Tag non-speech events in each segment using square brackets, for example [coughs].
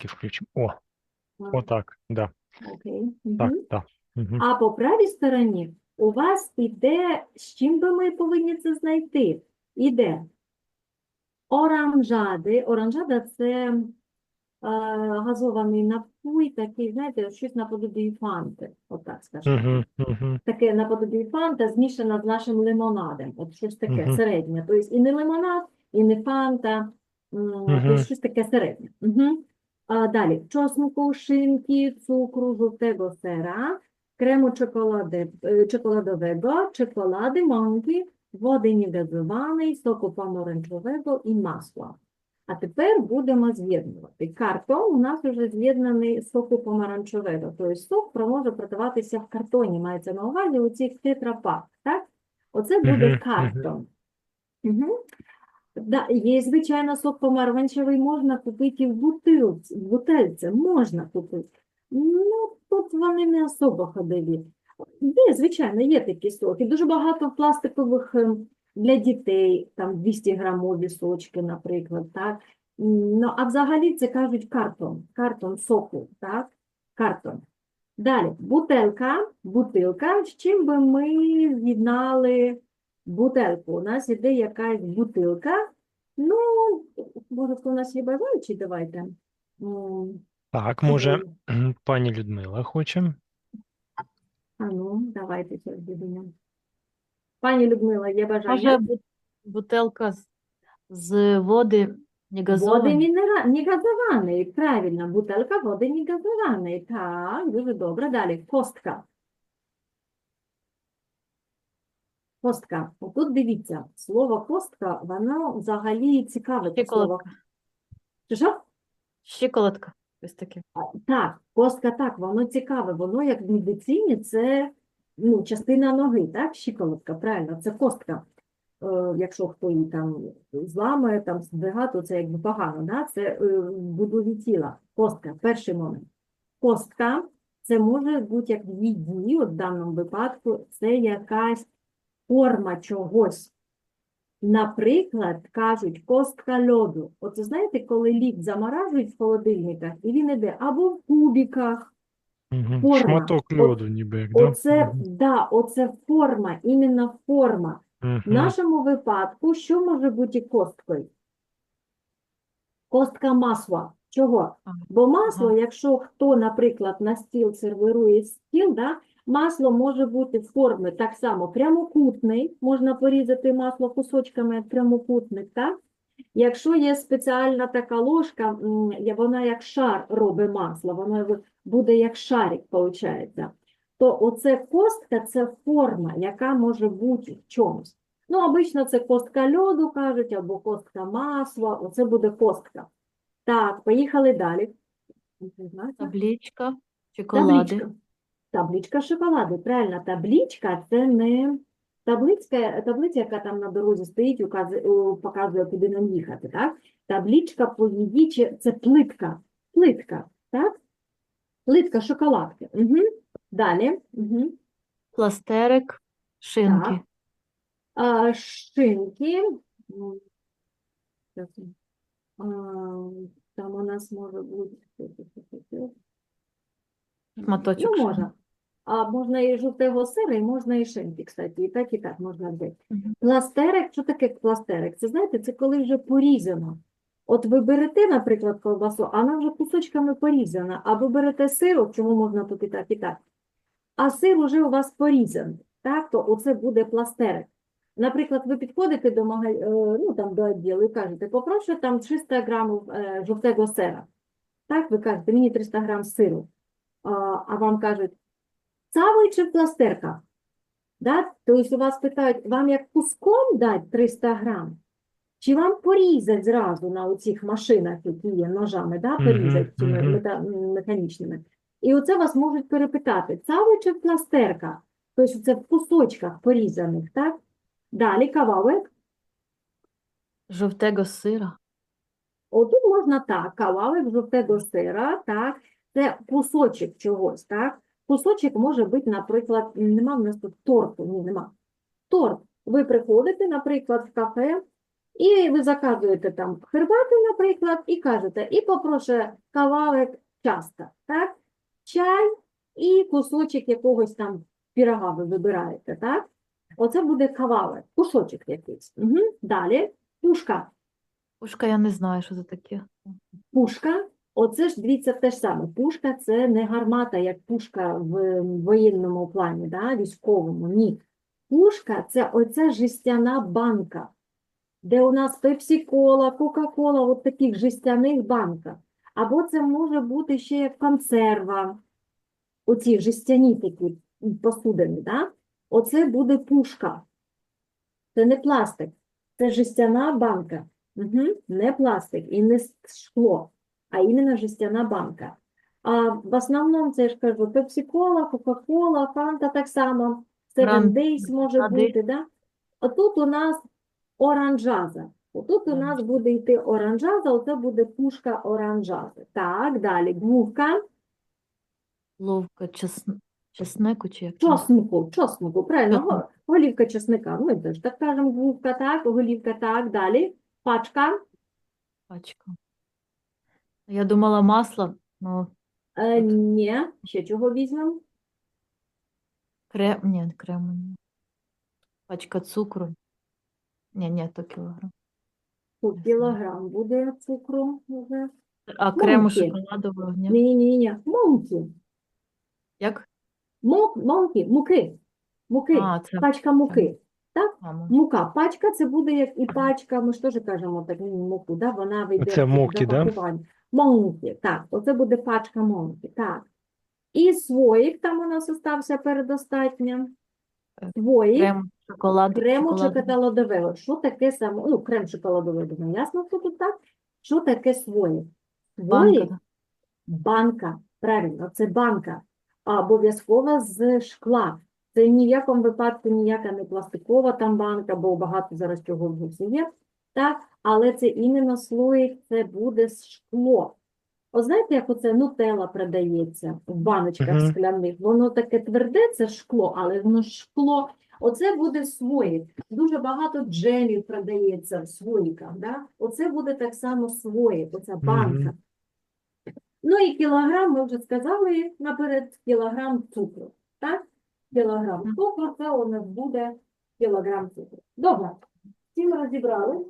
Тільки включимо. О, А, отак, да. Окей. Так, Мгм. так. Мгм. А по правій стороні у вас іде, з чим би ми повинні це знайти? Іде оранжади. Оранжада це е, газований напій, такий, знаєте, щось наподобі фанти, отак скажімо. Мгм. Мгм. Таке наподобі фанта змішана з нашим лимонадом. От щось таке Мгм. середнє. Тобто і не лимонад, і не фанта, м, Мгм. щось таке середнє. Угу. Далі czosnku, szynki, cukru, żółtego sera, kremu czekolady, e, czekoladowego, czekolady, mąki, wody niegazowanej, soku і масла. А тепер будемо з'єднувати. Картон у нас вже з'єднаний з соку помаранчевого. Тобто сок може продаватися в картоні, мається на увазі у цих тетрапак, так? Оце буде картон. Угу. Да, є, звичайно, сок помаранчевий можна купити в бутилці, в бутельці, можна купити. Ну, тут вони не особо ходові. Є, звичайно, є такі соки. Дуже багато пластикових ем, для дітей, там 200 грамові сочки, наприклад, так? Ну, а взагалі це кажуть картон, картон соку, так? Картон. Далі, бутелка, бутилка, з чим би ми з'єднали бутелку? У нас іде якась бутилка. Ну, може, хто у нас є бажаючий, давайте. Так, може, пані Людмила хоче? А ну, давайте зараз будемо. Пані Людмила, є Може, бажання? бу- бутелка з, з води Води негазованої? мінера... негазованої, правильно, бутелка води негазованої. Так, дуже добре. Далі, костка. Костка. Отут дивіться, слово костка, воно взагалі цікаве. це слово. Чи що? Щиколотка. Ось таке. А, Так, костка так, воно цікаве, воно як в медицині це ну, частина ноги, так? Щиколотка, правильно, це костка. Е, якщо хто її там зламає, там здвига, то це якби погано, да? це е, в будові тіла. Костка, перший момент. Костка це може бути як в їді, от в даному випадку, це якась форма чогось. Наприклад, кажуть, костка льоду. Оце знаєте, коли лід заморажують в холодильниках, і він іде або в кубіках. Форма. Шматок льоду ніби як, да? Оце, Мгм. да, оце форма, іменно форма. В нашому випадку, що може бути косткою? Костка масла. Чого? Бо масло, Ага. якщо хто, наприклад, на стіл сервірує стіл, да, масло може бути форми так само прямокутний, можна порізати масло кусочками як прямокутник, так? Якщо є спеціальна така ложка, вона як шар робить масло, воно буде як шарик, виходить. То оце костка – це форма, яка може бути в чомусь. Ну, обично це костка льоду, кажуть, або костка масла, оце буде костка. Так, поїхали далі. Табличка, шоколади. Табличка. Табличка шоколаду, правильно. Табличка – це не таблиця, таблиця, яка там на дорозі стоїть, указує, показує, куди нам їхати, так? Табличка по її, це плитка, плитка, так? Плитка шоколадки. Угу. Далі. Угу. Пластерик, шинки. Так. А, шинки. а, Там у нас може бути. Шматочок Ну, можна. А можна і жовтого сира, і можна і шинки, кстати, і так, і так можна взяти. Пластерик, що таке пластерик? Це, знаєте, це коли вже порізано. От ви берете, наприклад, ковбасу, а вона вже кусочками порізана, а ви берете сирок, чому можна тут і так, і так. А сир уже у вас порізаний, так, то оце буде пластерик. Наприклад, ви підходите до мага... е, ну, там, до відділу і кажете, попрошу там 300 грамів е, жовтого сира. Так, ви кажете, мені 300 грам сиру. А вам кажуть, цавий чи в пластерках? Да? Тобто у вас питають, вам як куском дати 300 грам? Чи вам порізати зразу на оцих машинах, які є ножами, да? Мгм, порізати цими мгм. мета- механічними? І оце вас можуть перепитати, цавий чи в пластерках? Тобто це в кусочках порізаних, так? Далі кавалик. Жовтого сира. Отут можна так, кавалик жовтого сира, так, це кусочок чогось, так. Кусочок може бути, наприклад, нема в нас тут торту, ні, нема. Торт. Ви приходите, наприклад, в кафе І ви заказуєте там хербату, наприклад, і кажете, і попрошу кавалек часто, так? Чай і кусочок якогось там пірога ви вибираєте, так? Оце буде кавалек, кусочок якийсь. Угу. Далі, пушка. Пушка, я не знаю, що це таке. Пушка, оце ж дивіться те ж саме. Пушка це не гармата, як пушка в воєнному плані, да, військовому. Ні. Пушка це оця жестяна банка, де у нас пепсі-кола, кока-кола, от таких жестяних банках. Або це може бути ще як консерва, оці жестяні такі посудини, да? Оце буде пушка. Це не пластик, це жестяна банка. Угу. Не пластик і не шкло, а іменно жестяна банка. А в основному це я ж кажу, пепсі-кола, кока-кола, фанта так само, Seven Days може Ради. бути, да? А тут у нас оранжаза. Отут у нас буде йти оранжаза, оце буде пушка оранжази. Так, далі. Гвувка, Ловка чесн... чеснику чи як? чоснику, чоснику, правильно, Чосник. го- голівка чесника. Ми теж так кажемо, гвувка, так, голівка, так, далі. Пачка. Пачка. Я думала масло, ну, Е, ні, ще чого візьмемо? крем, ні, крему ні. Пачка цукру. Ні, ні, то кілограм. Тут кілограм буде цукру. вже. А крему шоколадового, ні? Ні, ні, ні, монки. Як? Мок, монки, муки. Муки. А, це Пачка муки. мама. Мука. Пачка це буде як і пачка, ми ж теж кажемо так, ну, муку, да? вона вийде Оце в мокі, да? запакуванні. Монки, так, оце буде пачка монки, так. І своїк там у нас остався передостатньо. Е, Крем, шоколад, крему шоколадовий. шоколадового. Що таке саме, ну, крем шоколадовий, думаю, ясно, що тут так? Що таке своїк? Банка, Своїк? Банка, правильно, це банка, а обов'язково з шкла. Це ні в якому випадку ніяка не пластикова там банка, бо багато зараз чого в є, так? Але це іменно слоїк, це буде шкло. От знаєте, як оце нутелла продається в баночках Мгм. скляних? Воно таке тверде, це шкло, але воно шкло. Оце буде своїк. Дуже багато джемів продається в своїках, да? Оце буде так само своїк, оця банка. Ну і кілограм, ми вже сказали наперед, кілограм цукру. Так? Кілограм цукру, це у нас буде кілограм цукру. Добре, всім розібрали?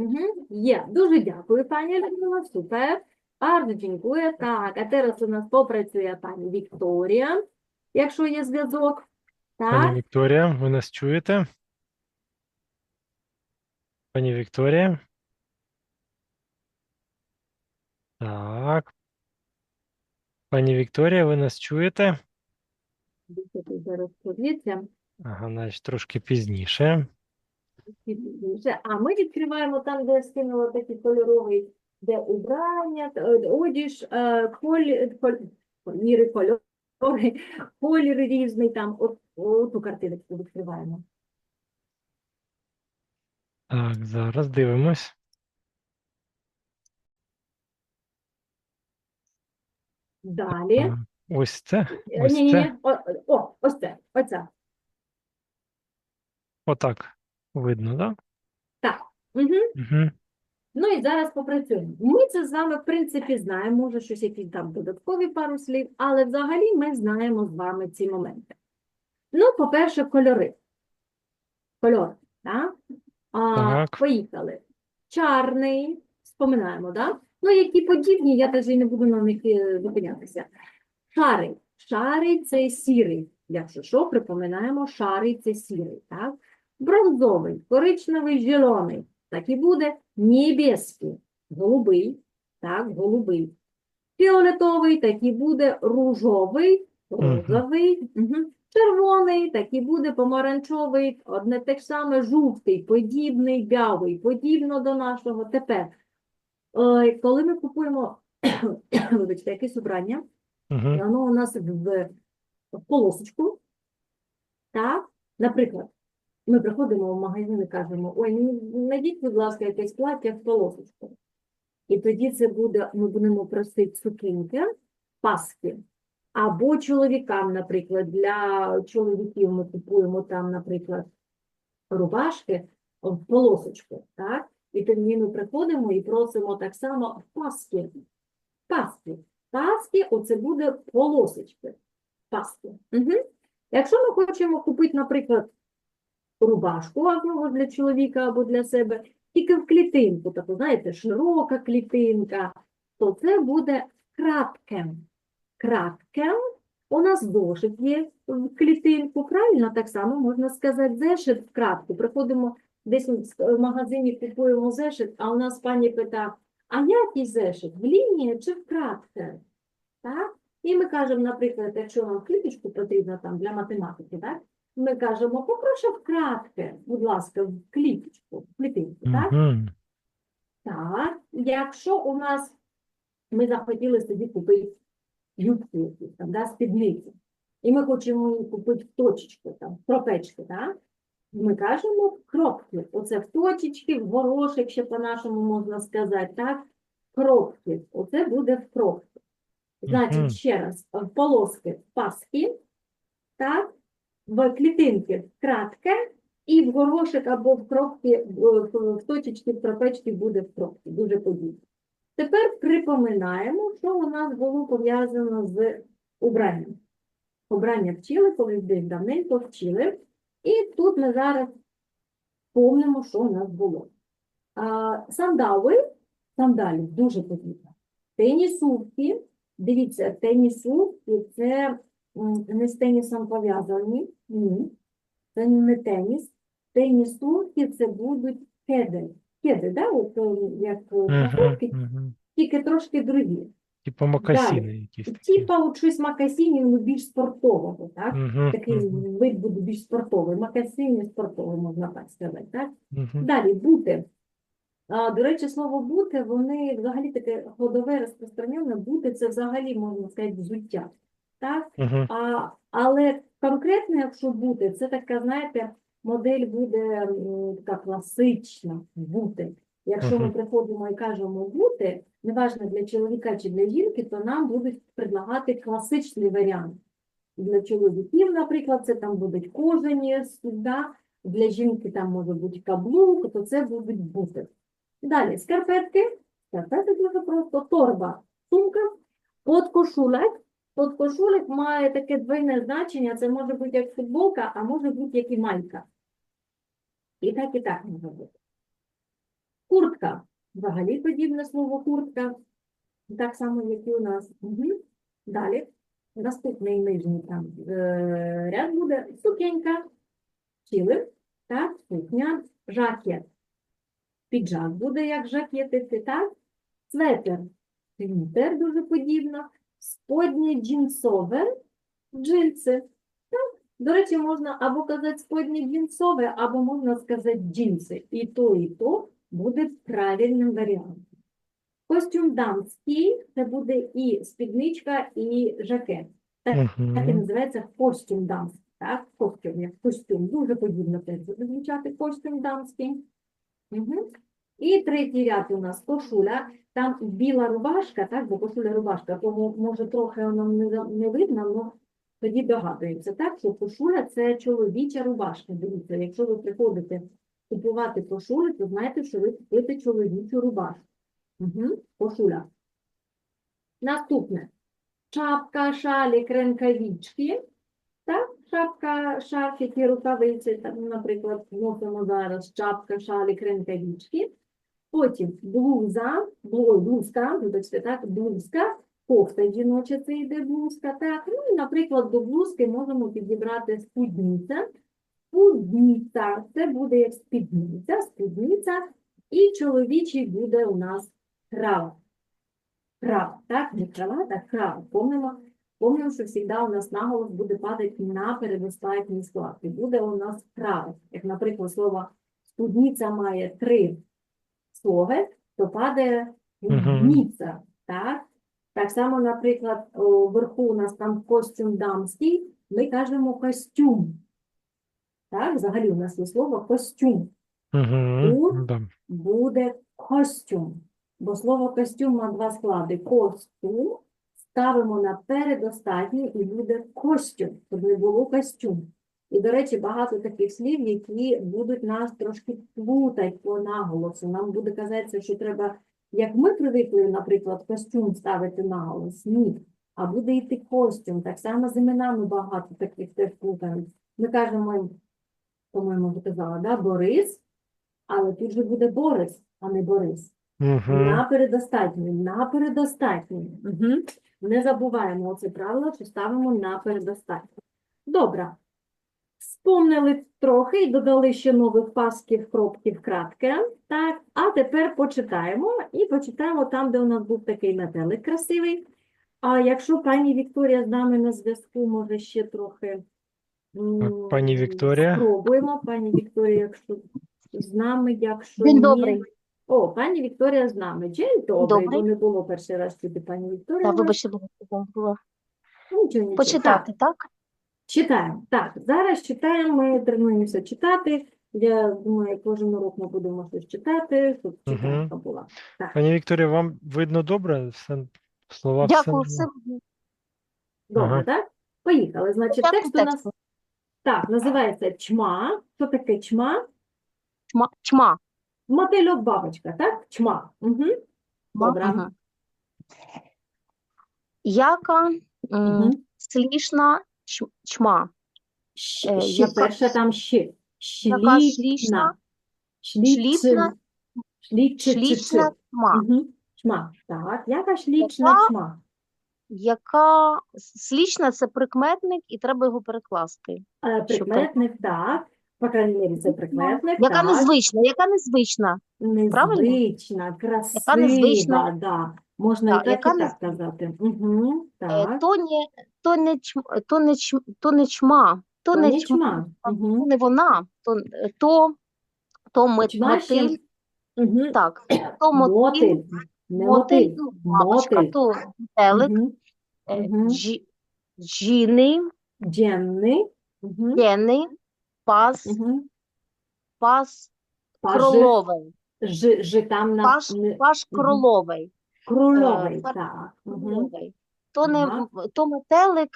Угу. Є. Дуже дякую, пані Людмила, супер. Bardzo dziękuję. Так, а зараз у нас попрацює пані Вікторія, якщо є зв'язок. Пані Так, Вікторія, ви нас чуєте? Пані Вікторія? Так. Пані Вікторія, ви нас чуєте? Дивіться, зараз подивіться. Ага, значить трошки пізніше. Пізніше. А ми відкриваємо там, де я скинула такий кольоровий, де убрання, е, одіж, е, колі, коль- кольори, колір різний там. От, оту картиночку відкриваємо. Так, зараз дивимось. Далі. Ось це, Е, ось Ні-ні-ні, це. о, о, ось це, оця. Отак видно, так? Так. Угу. Угу. Ну і зараз попрацюємо. Ми це з вами, в принципі, знаємо, може щось якісь там додаткові пару слів, але взагалі ми знаємо з вами ці моменти. Ну, по-перше, кольори. Кольор, так? А, Так. Поїхали. Чарний, споминаємо, так? Ну, які подібні, я теж і не буду на них е, зупинятися. Шарий. Шарий – це сірий. Якщо що, припоминаємо, шарий – це сірий, так? Бронзовий, коричневий, зелений. Так і буде небеский, голубий, так, голубий. Фіолетовий, так і буде ружовий, розовий, мгм. червоний, так і буде помаранчовий, одне те ж саме, жовтий, подібний, бявий, подібно до нашого. Тепер, е, коли ми купуємо, [coughs] вибачте, якесь убрання, Угу. і воно у нас в, в полосочку. Так, наприклад, ми приходимо в магазин і кажемо, ой, мені знайдіть, будь ласка, якесь плаття в полосочку. І тоді це буде, ми будемо просити сукінки, паски. Або чоловікам, наприклад, для чоловіків ми купуємо там, наприклад, рубашки, в полосочку, так? І тоді ми приходимо і просимо так само в паски. Паски. Паски, оце буде полосочки. Паски. Угу. Якщо ми хочемо купити, наприклад, рубашку або для чоловіка, або для себе, тільки в клітинку, таку, знаєте, широка клітинка, то це буде краткен. Краткен. У нас зошит є в клітинку, правильно? Так само можна сказати, зешит в кратку. Приходимо десь в магазині, купуємо зешит, а у нас пані питає, а який зешит? В лінії чи в кратке? Так? І ми кажемо, наприклад, якщо вам кліточку потрібно там для математики, так? Ми кажемо, попрошу вкратке, будь ласка, в кліточку, в клітинку, так? Мгм. Так, якщо у нас ми захотіли собі купити юбку там, да, спідницю, і ми хочемо її купити в точечку, там, в кропечки, так? Ми кажемо в кропки. Оце в точечки, в горошек, ще по-нашому можна сказати, так? Кропки. Оце буде в кропки. Значить, ще раз, в полоски в паски, так? В клітинки кратке, і в горошек або в кропки, в, точечки, в кропечки буде в кропки. Дуже подібно. Тепер припоминаємо, що у нас було пов'язано з убранням. Убрання вчили, колись десь давненько вчили. І тут ми зараз помнимо, що у нас було. А, сандали, сандалі дуже подібно. Тенісувки, дивіться, тенісувки це не з тенісом пов'язані, ні, це не теніс. Тенісувки це будуть кеди. Кеди, да? От, е, як е, кросовки, мгм. тільки трошки другі. Типу мокасіни якісь такі. Типа от щось макасінів, ну, більш спортового, так? Мгм, Такий мгм, вид буде більш спортовий. Макасині спортовий, можна так сказати, так? мгм. Далі, бути. А, до речі, слово бути, вони взагалі таке ходове розпространене. Бути це взагалі, можна сказати, взуття. Так? Мгм. А, але конкретно, якщо бути, це така, знаєте, модель буде така класична бути. Якщо ми приходимо і кажемо бути, неважно для чоловіка чи для жінки, то нам будуть предлагати класичний варіант. Для чоловіків, наприклад, це там будуть кожані, да? для жінки там може бути каблук, то це будуть бути. Далі, скарпетки. Скарпетки дуже просто. Торба, сумка, подкошулек. Подкошулек має таке двойне значення. Це може бути як футболка, а може бути як і майка. І так, і так може бути. Куртка. Взагалі подібне слово куртка. Так само, як і у нас. Угу. Далі. Наступний нижній там е, ряд буде сукенька, чили, так, сукня, жакет. Піджак буде як жакетити, так? Светер. Світер дуже подібно. Споднє джинсове, джинси. Так? До речі, можна або казати споднє джинсове, або можна сказати джинси. І то, і то буде правильним варіантом. Костюм дамський це буде і спідничка, і жакет. Так і називається костюм дамський. Так? Костюм, як костюм. Дуже подібно теж звучати костюм дамський. Угу. І третій ряд у нас кошуля. Там біла рубашка, так, бо кошуля рубашка, тому може трохи воно не, видно, але тоді догадуємося, так, що кошуля це чоловіча рубашка. Дивіться, якщо ви приходите купувати кошулю, то знаєте, що ви купите чоловічу рубашку. Угу. Кошуля. Наступне. Шапка, шалік, ренкавічки. Так, шапка, шарфики, рукавиці, там, наприклад, носимо зараз шапка, шалік, ренкавічки. Потім блуза, блу- блузка, вибачте, так, блузка, кофта жіноча, це йде блузка, так. Ну і, наприклад, до блузки можемо підібрати спідниця. Спідниця, це буде як спідниця, спідниця, і чоловічий буде у нас крава. Крава, так, не крава, а крава. Помнимо, помнимо, що завжди у нас наголос буде падати на передостатній склад. І буде у нас крава. Як, наприклад, слово спідниця має три слови, то падає Мгм. спідниця, так? Так само, наприклад, вверху у нас там костюм дамський, ми кажемо костюм. Так, взагалі у нас є слово костюм. Тут буде костюм. Бо слово костюм має два склади. Костюм ставимо на передостатній і буде костюм, щоб не було костюм. І, до речі, багато таких слів, які будуть нас трошки плутати по наголосу. Нам буде казатися, що треба, як ми привикли, наприклад, костюм ставити наголос, ні. А буде йти костюм. Так само з іменами багато таких теж плутають. Ми кажемо, по-моєму, ви казала, да, Борис, але тут же буде Борис, а не Борис. Угу. На передостатній, на передостатній. Угу. Не забуваємо це правило, що ставимо на передостатній. Добре. Спомнили трохи і додали ще нових пасків, кропків, кратки. Так, а тепер почитаємо. І почитаємо там, де у нас був такий метелик красивий. А якщо пані Вікторія з нами на зв'язку, може ще трохи пані Вікторія? спробуємо. Пані Вікторія, якщо з нами, якщо День ні. добрий. О, пані Вікторія з нами. День добрий, бо не було перший раз чути пані Вікторію. Та, вибачте. Ну, Нічого, нічого. Почитати, так? Читаємо. Так, зараз читаємо, ми тренуємося читати. Я думаю, кожен урок ми будемо щось читати, щоб читанка була. Пані Вікторія, вам видно добре? Все, слова Дякую, все. Добре, Ага. так? Поїхали. Значить, Дякую, текст у нас так, називається чма. Що таке чма? Чма. Чма. Мотильок бабочка, так? Чма. Угу. Добре. Ага. Яка Угу. слішна ч- чма. Е, Ще яка- перше там ще. яка шлічна- Шліцин. шлічна- Шлічна чма. Чма. Так, яка шлічна Яка- чма? Яка слічна це прикметник, і треба його перекласти. Е, Прикметник, так. По крайній мірі, це прикметник, Яка так. незвична, яка незвична. правильно? Незвична, красива, незвична. да. Можна Так, і так, яка і так казати. Угу, Е, так. То не, то не, чм, то не, чм, то не чма, то То не чма, чма. Угу. не вона, то, то, то мотиль, Угу. так, то мотиль, Мотиль. Бабочка, то метелик, Угу. е, Мгм. джіни, Дженний. Угу. джени, пас, Угу. пас Паж, кроловий, ж, ж там на паш, паш кроловий, крольовий, Е, так. Кроловий. То не, Ага. то метелик,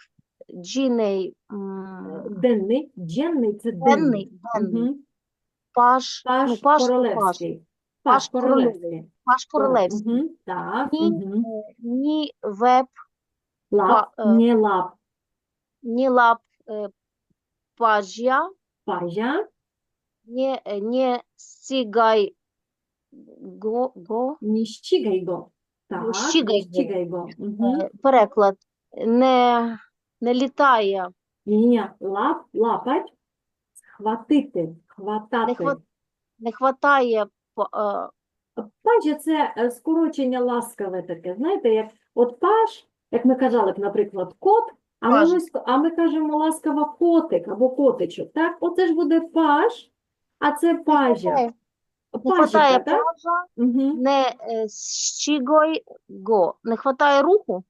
джіней, м, Денний. Дженний це денний. денний, денний, Угу. паш, Паш ну, паш, паш, королевський. Паш Паш королевський. королевський. паш королевський. Угу. Так. Ні, Угу. ні веб, Лап, Па- е, не лап, ні лап е, пажя, пажа, не, е, не стігай го, го, не щигай го. Так, не го. Угу. е, переклад, не, не літає, Ні, лап, лапать, схватити, не, хватати. хват, не хватає е, це е, скорочення ласкаве таке. Знаєте, як от паж, як ми казали, б, наприклад, кот, а ми, Паж. ласк- а ми кажемо ласкаво котик або котичок. Так, оце ж буде паж, а це пажа. Не Пажіка, хватає так? пажа, Угу. не е, щігой го, не хватає руху,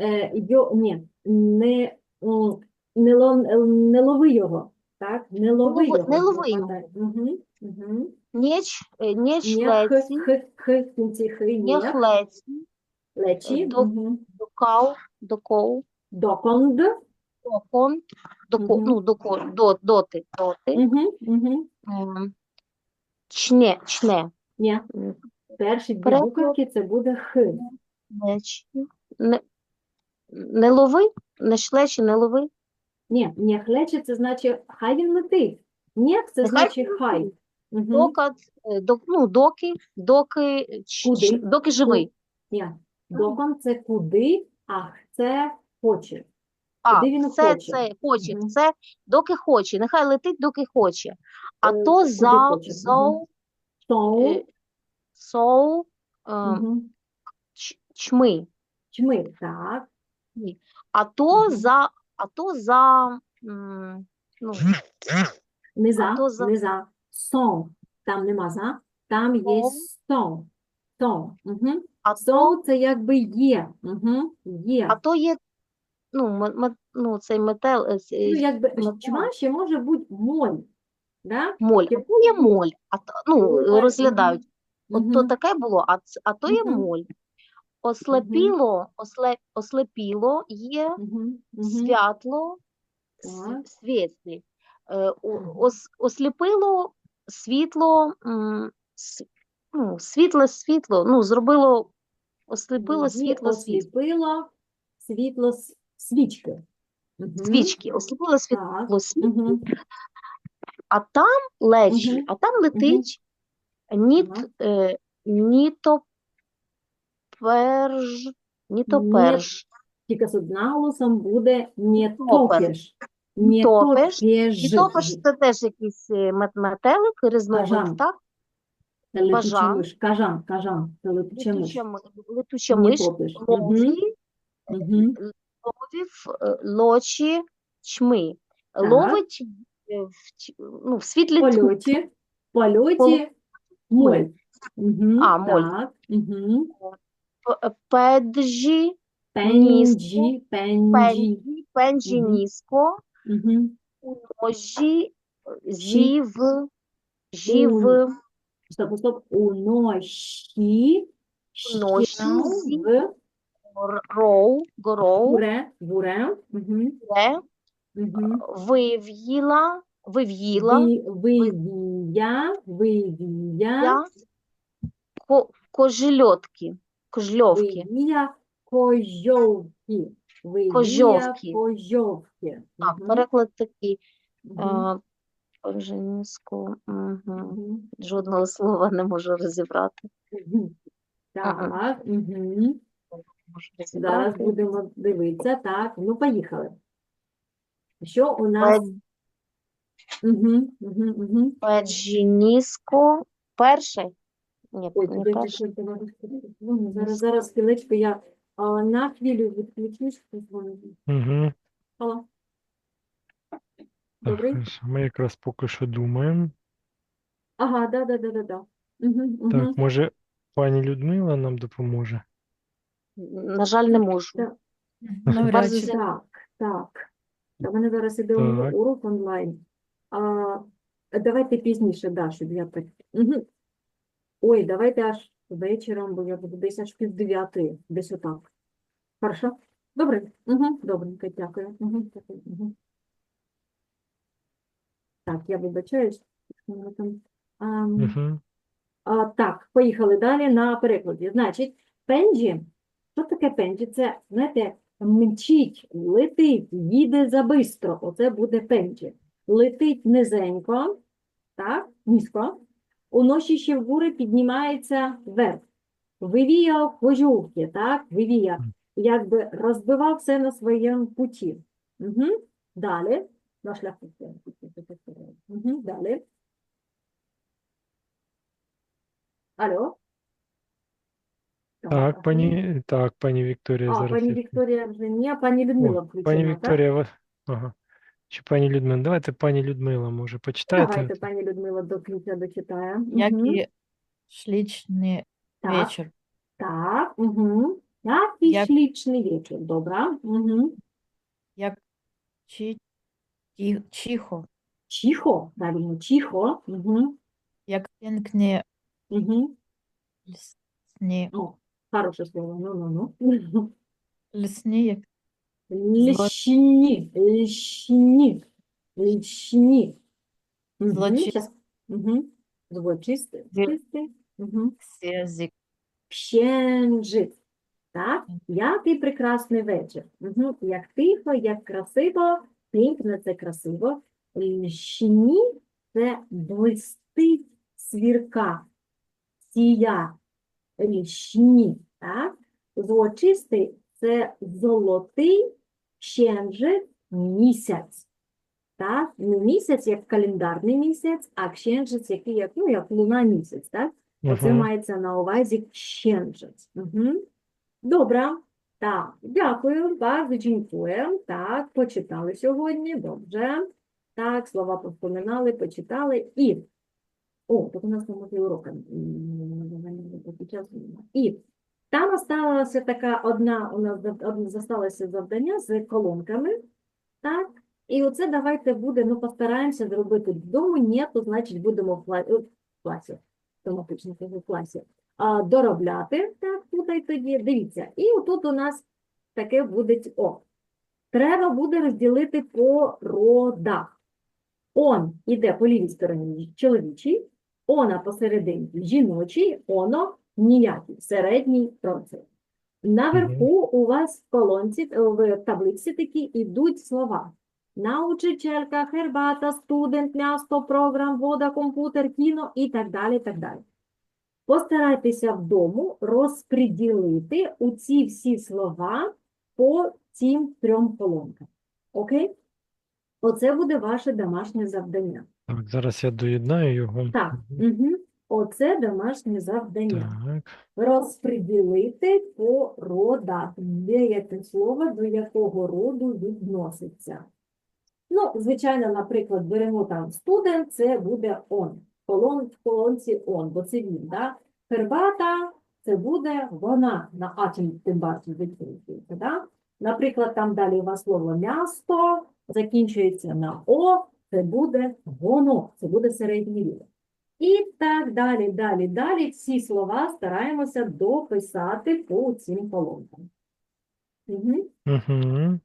Е, йо, ні, не, м, не, лов, не лови його, так? Не лови лови- його. не лови його. Угу, угу. не, ч, е, не Не х, шлеці, х, х, в кінці хи, не ні, лечі, до- угу. докав, доков, Доконд, докон, доко, Мгм. ну, доко, до, доти, доти, угу, угу. ем, чне, чне, Ні, перші дві Переклад. буковки це буде х. не, не, не лови, не шлечі, не лови, Ні, не хлече, це значить хай він летить. Ні, це Нехай значить він хай. Угу. докад, е, ну, доки, доки, ч- Куди? ч- доки живий. Ні, докон це куди, а х це хоче. А, Куди він це, хоче. це, хоче, Мгм. це доки хоче, нехай летить, доки хоче. А Е, то за, зоу, Соу, соу, чми. Чми, так. А то Мгм. за, а то за, м, ну, Не за, то за- не за. Сон. Там нема за, там є Сон. сон. Сон. Угу. а то, Сон це якби є. Угу. Є. а то є, ну, ме- ме- ну цей метел, е, Ну, якби чма ще може бути моль. Да? моль. А то є моль, а то, ну, Моль, розглядають. От то таке було, а, ц- а то є Мгм. моль. Ослепіло, осле, ослепіло є святло, Так. світлі. Е, Мгм. ос- Осліпило світло, м, с- ну, світле світло, ну, зробило, осліпило світло світло. осліпило світло с- свічки. Мгм. Свічки, осліпило Так. світло світло, Мгм. А там лечі, Мгм. а там летить ніт, Ага. е, нітоперж, нітоперж, Тільки з одноголосом буде не топиш. Не Топиш. топиш. Це теж якийсь е, мет- метелик, різновид, так? Бажан. миш. Кажан, кажан. Це летуча миш. Летуча, миш, топиш. Мгм. лові, Мгм. ловів е, лочі чми. Ловить в, ну, в світлі В польоті. Польоті моль. Мгм. А, моль. Так. П- Педжі, Пенджі, пенджі. пенджі, пенджі низько, Мгм. ножі, жів, жів, Стоп, стоп. Уноші, щел зі- В. роу, гроу, Буре. Буре. Мгм. Вив'їла, вив'їла, Ви- Вивія. Вивія. ко, кожельотки, кожльовки. Вивія. Кожовки. Вивія. Кожовки. Кожовки. Так, Мгм. переклад такий. Мгм. е. Жодного слова не можу розібрати. Мгм. Так. Мгм. Можу Зараз розібрати. будемо дивитися. Так, ну поїхали. Що у нас? Пед- Угу, угу, угу. Педжініско. Перший? Ні, Ой, не туди перший. Зараз, зараз, хвилечку, я а, на хвилю відключусь. Угу. Алло. Так, Добрий? Ми якраз поки що думаємо. Ага, да, да, да, да, да. Угу, угу. Так, може, пані Людмила нам допоможе? На жаль, не можу. Так. Навряд чи. Так, так. Та в мене зараз іде Так. урок онлайн. А, давайте пізніше, да, щоб я так. Угу. Ой, давайте аж вечором, бо я буду десь аж пів дев'ятої, десь отак. Хорошо? Добре? Угу. Добренько, дякую. Угу. Дякую. Угу. Так, я вибачаюсь. що воно там. Ам, Угу. а, так, поїхали далі на перекладі. Значить, пенджі, що таке пенджі? Це, знаєте, мчить, летить, їде забистро. Оце буде пенджі. Летить низенько, так, низько, уночі ще вгори піднімається вверх. Вивіяв кожухи, так, вивіяв, якби розбивав все на своєму путі. Угу. Далі, на шляху. Угу. Далі. Алло? Так, пані, так, пані Вікторія А, зараз. пані Вікторія вже ні, а пані Людмила пані включена, так? Вікторія, вас... ага. Чи пані Людмила? Давайте пані Людмила, може, почитаєте? Давайте пані Людмила до кінця дочитає. Який шлічний Так, вечір. так, угу. Який Як- шлічний вечір, добре. Угу. Як чи, ті- чихо, Чихо, правильно, чихо. Угу. як пінкні Угу. лісні, О, хороше слово, ну-ну-ну. лісні. Угу. Злочист- Угу. Злочистий, чистий. Угу. Księżyc. Так? Який прекрасний вечір. Угу. Як тихо, як красиво, пінкне це красиво. Льщині це блистить свірка, сія, льщині. Так? Золочистий це золотий księżyc місяць. Так? Не місяць, як календарний місяць, а księżyc, який як, ну, як луна місяць. Так? Оце Мгм. мається на увазі księżyc. Угу. Добре. Так, дякую, bardzo dziękuję. Так, почитали сьогодні, добре. Так, слова повспоминали, почитали. І, о, так у нас там і урока. І там осталася така одна, у нас зосталося завдання з колонками. Так, і оце давайте буде, ну постараємося зробити додому. Ні, то значить будемо в класі автоматично в класі, а, доробляти, так, тут і тоді, дивіться, і отут у нас таке буде, о, треба буде розділити по родах. Он іде по лівій стороні чоловічий, она посередині жіночий, оно ніякий, середній процес. Наверху у вас в колонці, е, в таблиці такі йдуть слова. Научителька, хербата, студент, м'ясо, програм, вода, комп'ютер, кіно і так далі, так далі. Постарайтеся вдома розподілити у ці всі слова по цим трьом колонкам. Окей? Оце буде ваше домашнє завдання. Так, зараз я доєднаю його. Так, угу. Оце домашнє завдання. Так. Розподілити по родах, де яке слово до якого роду відноситься. Ну, звичайно, наприклад, беремо там студент, це буде он. Колон, в колонці он, бо це він, да? Фербата – це буде вона на а чим тим бачите відкритується, да? Наприклад, там далі у вас слово м'ясто, закінчується на о, це буде воно, це буде середній рід. І так далі, далі, далі. Всі слова стараємося дописати по цим колонкам. Угу. Угу.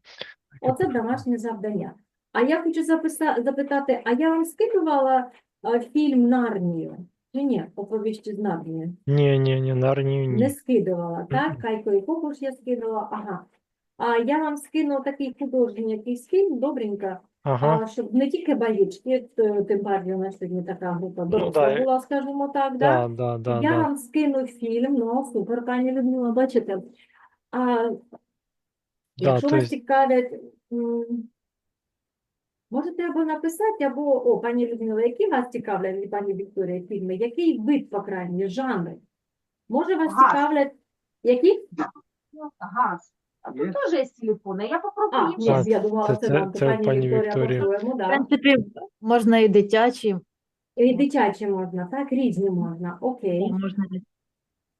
Оце домашнє завдання. А я хочу записа- запитати, а я вам скидувала а, фільм «Нарнію»? Чи ні? Оповіщі з Нарнії? Ні, ні, ні, Нарнію ні. Не скидувала, так? Мгм. Кайко і Кокуш я скидувала, ага. А я вам скину такий художній якийсь фільм, добренько, Ага. а, щоб не тільки баїчки, т- тим паче у нас сьогодні така група доросла Ну да, була, скажімо так, да? Да, да, да, Я да. вам скину фільм, ну, супер, пані Людмила, бачите. А, Да, якщо то вас есть- цікавлять, м, можете або написати, або, о, пані Людмила, які вас цікавлять, і пані Вікторія, фільми, який вид, по крайній, жанри? Може вас Газ. цікавлять, які? Газ. А тут теж є телефони. Я попробую ні, Так, я думала, це- це, це- вам, це пані Вікторія, Вікторія. по-своєму, В да. принципі, можна і дитячі, І дитячі можна, так? Різні можна, окей. можна і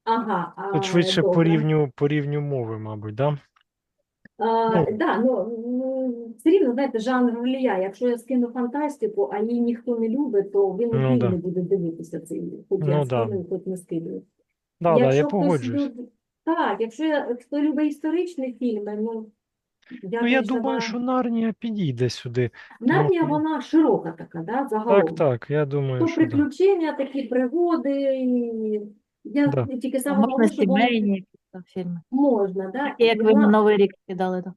Ага, а, Тут швидше по добре. рівню, по рівню мови, мабуть, да? А, Ну. да, ну, м, все рівно, знаєте, жанр влияє. Якщо я скину фантастику, а її ніхто не любить, то він Ну, ну, да. не буде дивитися цей, хоч Ну, я да. скину, хоч не скидаю. Да, да, я Якщо хтось погоджуюсь. люб- Так, якщо я, хто любить історичні фільми, ну, я, Ну, я думаю, за- що Нарнія підійде сюди. Нарнія, ну, вона широка така, да, загалом. Так, так, я думаю, То що да. приключення, такі пригоди, і я Да. тільки саме можна вони сімейні якісь фільми. можна, да, Такі, як ви вона- на Новий рік кидали, так.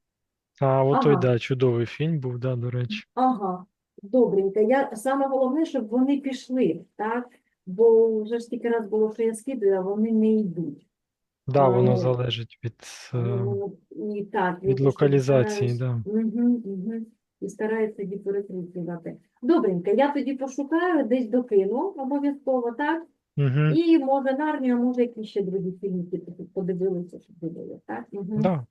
А, от той, Ага. да, чудовий фільм був, да, до речі. Ага, добренько. Я саме головне, щоб вони пішли, так? Бо вже ж стільки раз було, що я скидаю, а вони не йдуть. Да, воно ну, залежить від, е, Ну, і так, від локалізації, да. Угу, угу. І стараюся тоді перекручувати. Добренько, я тоді пошукаю, десь докину обов'язково, так? Угу. І може Нарнію, може якісь ще другі фільми типу, подивилися, щоб дивили, так? Угу. Да.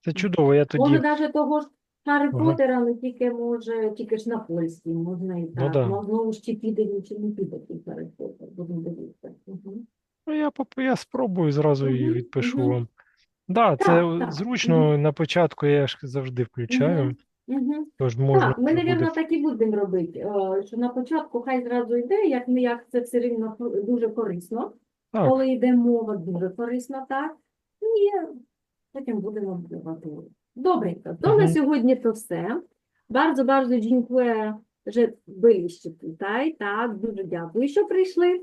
Це чудово, я Може, тоді. навіть того ж Гаррі Ага. Поттера, але тільки може, тільки ж на польській, можна і Ну так. да. Ну, знову ж чи піде, чи не піде цей Гаррі Поттер, будемо дивитися. Угу. Ну, я, поп- я спробую зразу і Мгм, відпишу мгм. вам. Да, це Так, так, зручно на початку я ж завжди включаю, Угу. тож можна Так, ми, буде так і будемо робити, е, що на початку хай зразу йде, як не як це все рівно дуже корисно, Так. коли йде мова, дуже корисно, так, і потім будемо будувати. Добренько, то на Мгм. sьогодні то все. Bardzo, bardzo dziękuję, że byliście tutaj, tak, дуже дякую, що прийшли.